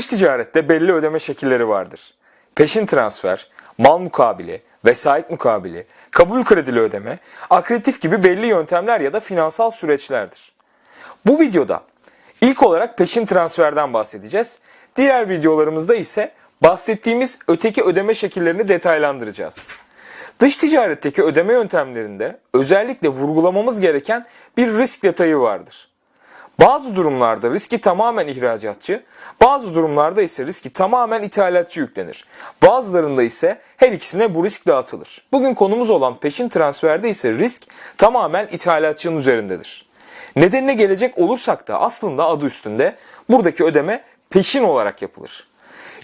Dış ticarette belli ödeme şekilleri vardır. Peşin transfer, mal mukabili, vesait mukabili, kabul kredili ödeme, akreditif gibi belli yöntemler ya da finansal süreçlerdir. Bu videoda ilk olarak peşin transferden bahsedeceğiz. Diğer videolarımızda ise bahsettiğimiz öteki ödeme şekillerini detaylandıracağız. Dış ticaretteki ödeme yöntemlerinde özellikle vurgulamamız gereken bir risk detayı vardır. Bazı durumlarda riski tamamen ihracatçı, bazı durumlarda ise riski tamamen ithalatçı yüklenir. Bazılarında ise her ikisine bu risk dağıtılır. Bugün konumuz olan peşin transferde ise risk tamamen ithalatçının üzerindedir. Nedenine gelecek olursak da aslında adı üstünde buradaki ödeme peşin olarak yapılır.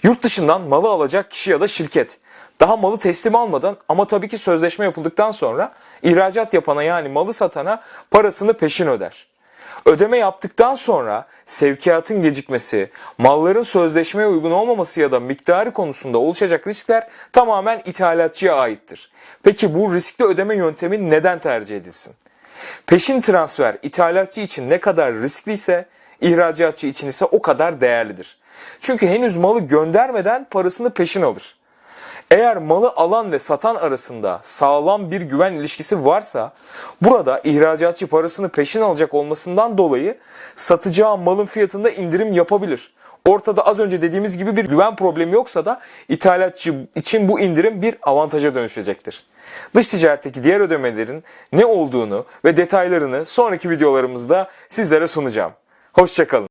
Yurt dışından malı alacak kişi ya da şirket daha malı teslim almadan ama tabii ki sözleşme yapıldıktan sonra ihracat yapana yani malı satana parasını peşin öder. Ödeme yaptıktan sonra sevkiyatın gecikmesi, malların sözleşmeye uygun olmaması ya da miktarı konusunda oluşacak riskler tamamen ithalatçıya aittir. Peki bu riskli ödeme yöntemi neden tercih edilsin? Peşin transfer ithalatçı için ne kadar riskliyse ihracatçı için ise o kadar değerlidir. Çünkü henüz malı göndermeden parasını peşin alır. Eğer malı alan ve satan arasında sağlam bir güven ilişkisi varsa burada ihracatçı parasını peşin alacak olmasından dolayı satacağı malın fiyatında indirim yapabilir. Ortada az önce dediğimiz gibi bir güven problemi yoksa da ithalatçı için bu indirim bir avantaja dönüşecektir. Dış ticaretteki diğer ödemelerin ne olduğunu ve detaylarını sonraki videolarımızda sizlere sunacağım. Hoşçakalın.